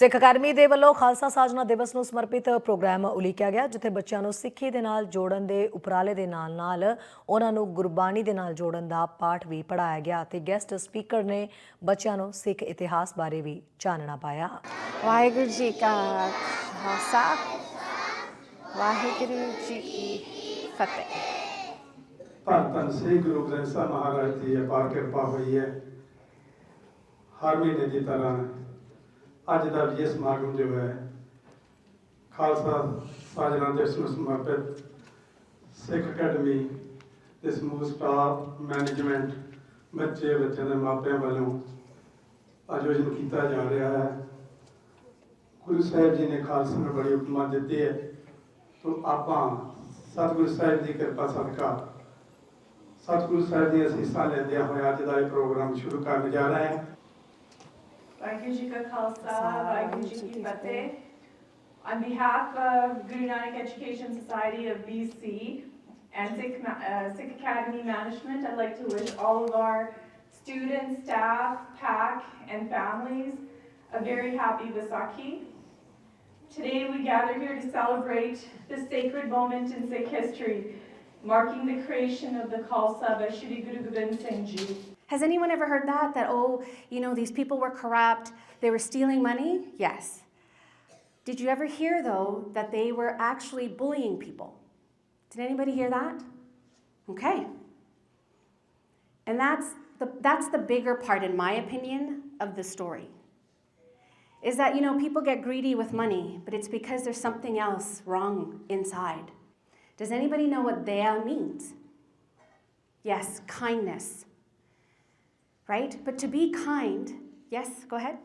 ਸਿੱਖ academy ਦੇ ਵੱਲੋਂ ਖਾਲਸਾ ਸਾਜਨਾ ਦਿਵਸ ਨੂੰ ਸਮਰਪਿਤ ਪ੍ਰੋਗਰਾਮ ਉਲੀਕਿਆ ਗਿਆ ਜਿੱਥੇ ਬੱਚਿਆਂ ਨੂੰ ਸਿੱਖੀ ਦੇ ਨਾਲ ਜੋੜਨ ਦੇ ਉਪਰਾਲੇ ਦੇ ਨਾਲ-ਨਾਲ ਉਹਨਾਂ ਨੂੰ ਗੁਰਬਾਣੀ ਦੇ ਨਾਲ ਜੋੜਨ ਦਾ ਪਾਠ ਵੀ ਪੜਾਇਆ ਗਿਆ ਤੇ ਗੈਸਟ ਸਪੀਕਰ ਨੇ ਬੱਚਿਆਂ ਨੂੰ ਸਿੱਖ ਇਤਿਹਾਸ ਬਾਰੇ ਵੀ ਚਾਨਣਾ ਪਾਇਆ। ਵਾਹਿਗੁਰੂ ਜੀ ਕਾ ਖਾਲਸਾ ਵਾਹਿਗੁਰੂ ਜੀ ਕੀ ਫਤਿਹ। ਧੰਨ ਧੰਨ ਸ੍ਰੀ ਗੁਰੂ ਗ੍ਰੰਥ ਸਾਹਿਬ ਮਹਾਰਾਜ ਦੀ ਅਪਾਰ ਕਿਰਪਾ ਹੋਈ ਹੈ। ਹਰ ਮਹੀਨੇ ਦੀ ਤਰ੍ਹਾਂ ਅੱਜ ਦਾ ਵਿਜੇ ਸਮਾਗਮ ਜੋ ਹੈ, ਖਾਲਸਾ ਸਾਜਨਾ ਦਿਵਸ ਨੂੰ ਸਮਰਪਿਤ ਸਿੱਖ ਅਕੈਡਮੀ ਦੇ ਸਮੂਹ ਸਟਾਫ, ਮੈਨੇਜਮੈਂਟ, ਬੱਚੇ, ਬੱਚਿਆਂ ਦੇ ਮਾਪਿਆਂ ਵੱਲੋਂ ਆਯੋਜਨ ਕੀਤਾ ਜਾ ਰਿਹਾ ਹੈ। ਗੁਰੂ ਸਾਹਿਬ ਜੀ ਨੇ ਖਾਲਸਾ ਨੂੰ ਬੜੀ ਉਪਮਾ ਦਿੱਤੀ ਹੈ। ਤੋਂ ਆਪਾਂ ਸਤਿਗੁਰੂ ਸਾਹਿਬ ਦੀ ਕਿਰਪਾ ਸਦਕਾ ਸਤਿਗੁਰੂ ਸਾਹਿਬ ਦੀ ਅਸੀਸਾਂ ਲੈਂਦਿਆਂ ਹੋਇਆ ਅੱਜ ਦਾ ਇਹ ਪ੍ਰੋਗਰਾਮ ਸ਼ੁਰੂ ਕਰਨ ਜਾ ਰਹੇ ਹਾਂ। ਵਾਹਿਗੁਰੂ ਜੀ ਕਾ ਖਾਲਸਾ ਵਾਹਿਗੁਰੂ ਜੀ ਕੀ ਫਤਿਹ On behalf of Guru Nanak Education Society of BC and Sikh, Ma- uh, Sikh Academy Management, I'd like to wish all of our students, staff, PAC, and families a very happy Vaisakhi. Today we gather here to celebrate this sacred moment in Sikh history, marking the creation of the Khalsa by Shri Guru Gobind Singh Ji. Has anyone ever heard that? That, oh, you know, these people were corrupt, they were stealing money? Yes. Did you ever hear, though, that they were actually bullying people? Did anybody hear that? Okay. And that's the, that's the bigger part, in my opinion, of the story. Is that, you know, people get greedy with money, but it's because there's something else wrong inside. Does anybody know what daya means? Yes, kindness right? But to be kind, yes, go ahead.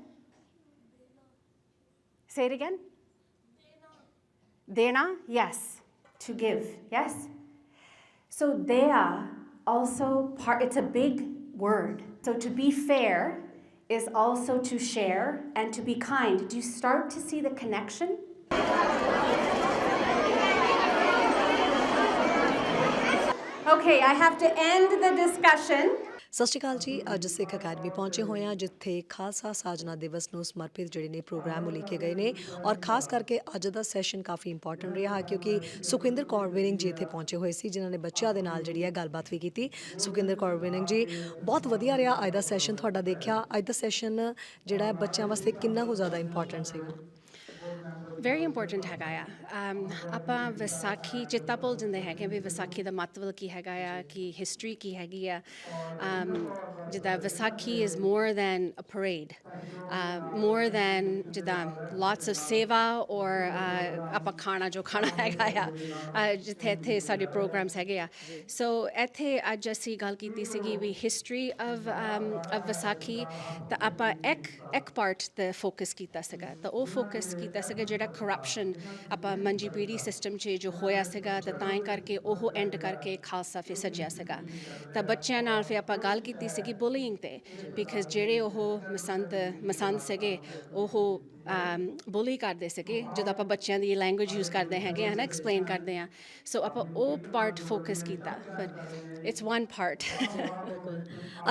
Say it again. Dena, yes, to give, yes. So dea also part it's a big word. So to be fair is also to share and to be kind. Do you start to see the connection? Okay, I have to end the discussion. ਸਤਿ ਸ਼੍ਰੀ ਅਕਾਲ ਜੀ, ਅੱਜ ਸਿੱਖ academy ਪਹੁੰਚੇ ਹੋਏ ਹਾਂ, ਜਿੱਥੇ ਖਾਲਸਾ ਸਾਜਨਾ ਦਿਵਸ ਨੂੰ ਸਮਰਪਿਤ ਜਿਹੜੇ ਨੇ ਪ੍ਰੋਗਰਾਮ ਉਲੀਕੇ ਗਏ ਨੇ ਔਰ ਖਾਸ ਕਰਕੇ ਅੱਜ ਦਾ ਸੈਸ਼ਨ ਕਾਫੀ ਇੰਪੋਰਟੈਂਟ ਰਿਹਾ ਕਿਉਂਕਿ ਸੁਖਿੰਦਰ ਕੌਰ ਵਿਨਿੰਗ ਜੀ ਇੱਥੇ ਪਹੁੰਚੇ ਹੋਏ ਸੀ, ਜਿਨ੍ਹਾਂ ਨੇ ਬੱਚਿਆਂ ਦੇ ਨਾਲ ਜਿਹੜੀ ਹੈ ਗੱਲਬਾਤ ਵੀ ਕੀਤੀ। ਸੁਖਿੰਦਰ ਕੌਰ ਵਿਨਿੰਗ ਜੀ, ਬਹੁਤ ਵਧੀਆ ਰਿਹਾ ਅੱਜ ਦਾ ਸੈਸ਼ਨ ਤੁਹਾਡਾ ਦੇਖਿਆ। ਅੱਜ ਦਾ ਸੈਸ਼ਨ ਜਿਹੜਾ ਹੈ ਬੱਚਿਆਂ ਵਾਸਤੇ ਕਿੰਨਾ ਕੁ ਜ਼ਿਆਦਾ ਇੰਪੋਰਟੈਂਟ ਸੀਗਾ? ਵੈਰੀ ਇੰਪੋਰਟੈਂਟ ਹੈਗਾ ਆ ਅਮ ਆਪਾਂ ਵਿਸਾਖੀ ਚੇਤਾ ਭੁੱਲ ਜਾਂਦੇ ਹੈਗੇ ਵੀ ਵਿਸਾਖੀ ਦਾ ਮਹੱਤਵ ਕੀ ਹੈਗਾ ਆ ਕਿ ਹਿਸਟਰੀ ਕੀ ਹੈਗੀ ਆ ਅਮ ਜਿੱਦਾਂ Vaisakhi is more than a parade more than ਜਿੱਦਾਂ ਲੋਟਸ ਆਫ ਸੇਵਾ ਔਰ ਆਪਾਂ ਖਾਣਾ ਜੋ ਖਾਣਾ ਹੈਗਾ ਆ ਅ, ਜਿੱਥੇ ਇੱਥੇ ਸਾਡੇ ਪ੍ਰੋਗਰਾਮਸ ਹੈਗੇ ਆ ਸੋ ਇੱਥੇ ਅੱਜ ਅਸੀਂ ਗੱਲ ਕੀਤੀ ਸੀਗੀ ਵੀ ਹਿਸਟਰੀ ਆਫ ਆਫ ਵਿਸਾਖੀ ਤਾਂ ਆਪਾਂ ਇੱਕ ਇੱਕ ਪਾਰਟ ਤੇ ਫੋਕਸ ਕੀਤਾ ਸੀਗਾ ਤਾਂ ਉਹ ਫੋਕਸ ਕੀਤਾ ਸੀਗਾ ਜਿਹੜਾ ਕਰਪਸ਼ਨ ਆਪਾਂ ਮੰਜੀ ਪੀੜੀ ਸਿਸਟਮ 'ਚ ਜੋ ਹੋਇਆ ਸੀਗਾ ਤਾਂ ਤਾਂ ਹੀ ਕਰਕੇ ਉਹ ਐਂਡ ਕਰਕੇ ਖਾਲਸਾ ਫਿਰ ਸੱਜਿਆ ਸੀਗਾ ਤਾਂ ਬੱਚਿਆਂ ਨਾਲ ਫਿਰ ਆਪਾਂ ਗੱਲ ਕੀਤੀ ਸੀਗੀ ਬੁਲੀਇੰਗ ਤੇ ਬਿਕਾਜ਼ ਜਿਹੜੇ ਉਹ ਮਸੰਦ ਪਸੰਦ ਸੀਗੇ, ਉਹ ਬੋਲੀ ਕਰਦੇ ਸੀਗੇ, ਜਦੋਂ ਆਪਾਂ ਬੱਚਿਆਂ ਦੀ ਲੈਂਗੁਏਜ ਯੂਜ਼ ਕਰਦੇ ਹੈਗੇ ਹਨਾ ਐਕਸਪਲੇਨ ਕਰਦੇ ਆ। ਸੋ ਆਪਾਂ ਉਹ ਪਾਰਟ ਫੋਕਸ ਕੀਤਾ ਪਰ ਇਟਸ ਵਨ ਪਾਰਟ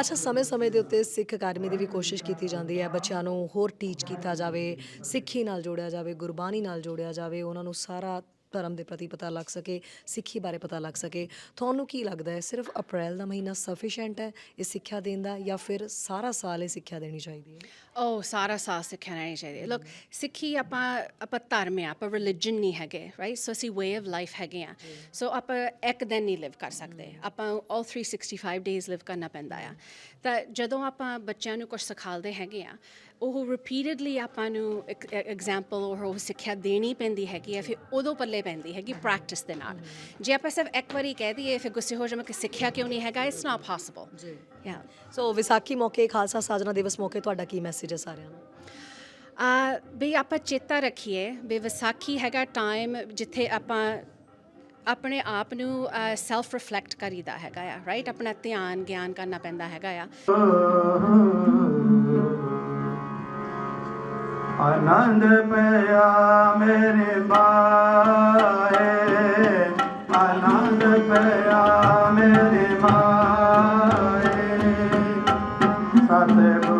ਅੱਛਾ, ਸਮੇਂ-ਸਮੇਂ ਦੇ ਉੱਤੇ ਸਿੱਖ ਅਕੈਡਮੀ ਦੀ ਵੀ ਕੋਸ਼ਿਸ਼ ਕੀਤੀ ਜਾਂਦੀ ਹੈ, ਬੱਚਿਆਂ ਨੂੰ ਹੋਰ ਟੀਚ ਕੀਤਾ ਜਾਵੇ, ਸਿੱਖੀ ਨਾਲ ਜੋੜਿਆ ਜਾਵੇ, ਗੁਰਬਾਣੀ ਨਾਲ ਜੋੜਿਆ ਜਾਵੇ, ਉਹਨਾਂ ਨੂੰ ਸਾਰਾ ਧਰਮ ਦੇ ਪ੍ਰਤੀ ਪਤਾ ਲੱਗ ਸਕੇ ਸਿੱਖੀ ਬਾਰੇ ਪਤਾ ਲੱਗ ਸਕੇ। ਤੁਹਾਨੂੰ ਕੀ ਲੱਗਦਾ ਹੈ ਸਿਰਫ ਅਪ੍ਰੈਲ ਦਾ ਮਹੀਨਾ ਸਫੀਸ਼ੀਐਂਟ ਹੈ ਇਹ ਸਿੱਖਿਆ ਦੇਣ ਦਾ ਜਾਂ ਫਿਰ ਸਾਰਾ ਸਾਲ ਇਹ ਸਿੱਖਿਆ ਦੇਣੀ ਚਾਹੀਦੀ ਹੈ? ਉਹ ਸਾਰਾ ਸਾਲ ਸਿੱਖਿਆ ਨਹੀਂ ਚਾਹੀਦਾ ਲੋਕ ਸਿੱਖੀ ਆਪਾਂ ਆਪਾਂ ਧਰਮ ਆ ਆਪਾਂ ਰਿਲੀਜਨ ਨਹੀਂ ਹੈਗੇ ਰਾਈਟ ਸੋ ਅਸੀਂ ਵੇ ਆਫ ਲਾਈਫ ਹੈਗੇ ਆ ਸੋ ਆਪਾਂ ਇੱਕ ਦਿਨ ਨਹੀਂ ਲਿਵ ਕਰ ਸਕਦੇ। ਆਪਾਂ ਆਲ 365 ਡੇਜ਼ ਲਿਵ ਕਰਨਾ ਪੈਂਦਾ ਆ। ਤਾਂ ਜਦੋਂ ਆਪਾਂ ਬੱਚਿਆਂ ਨੂੰ ਕੁਝ ਸਿਖਾਉਂਦੇ ਹੈਗੇ ਆ ਉਹ ਰਿਪੀਟਡਲੀ ਆਪਾਂ ਨੂੰ ਐਗਜ਼ਾਮਪਲ ਉਹ ਉਹ ਸਿੱਖਿਆ ਦੇਣੀ ਪੈਂਦੀ ਹੈਗੀ ਆ ਫਿਰ ਉਦੋਂ ਪੱਲੇ ਪੈਂਦੀ ਹੈਗੀ ਪ੍ਰੈਕਟਿਸ ਦੇ ਨਾਲ। ਜੇ ਆਪਾਂ ਸਿਰਫ ਇੱਕ ਵਾਰੀ ਕਹਿ ਦਈਏ ਫਿਰ ਗੁੱਸੇ ਹੋ ਜਾਵਾਂ ਕਿ ਸਿੱਖਿਆ ਕਿਉਂ ਨਹੀਂ ਹੈਗਾ? ਇਟਸ ਨਾਟ ਪੋਸੀਬਲ ਜੀ। ਯਾ ਸੋ ਵਿਸਾਖੀ ਮੌਕੇ ਖਾਲਸਾ ਸਾਜਨਾ ਦਿਵਸ ਮੌਕੇ ਤੁਹਾਡਾ ਕੀ ਮੈਸੇਜ ਹੈ ਸਾਰਿਆਂ ਨੂੰ? ਆ ਵੀ ਆਪਾਂ ਚੇਤਾ ਰੱਖੀਏ ਵੀ ਵਿਸਾਖੀ ਹੈਗਾ ਟਾਈਮ ਜਿੱਥੇ ਆਪਾਂ ਆਪਣੇ ਆਪ ਨੂੰ ਸੈਲਫ ਰਿਫਲੈਕਟ ਕਰੀਦਾ ਹੈਗਾ ਆ ਰਾਈਟ ਆਪਣਾ ਧਿਆਨ ਗਿਆਨ ਕਰਨਾ ਪੈਂਦਾ ਹੈਗਾ ਆ। ਆਨੰਦ ਪਿਆ ਮੇਰੇ ਮਾਏ ਆਨੰਦ ਪਿਆ ਮੇਰੇ ਮਾਏ। ਸਤਿਗੁਰੂ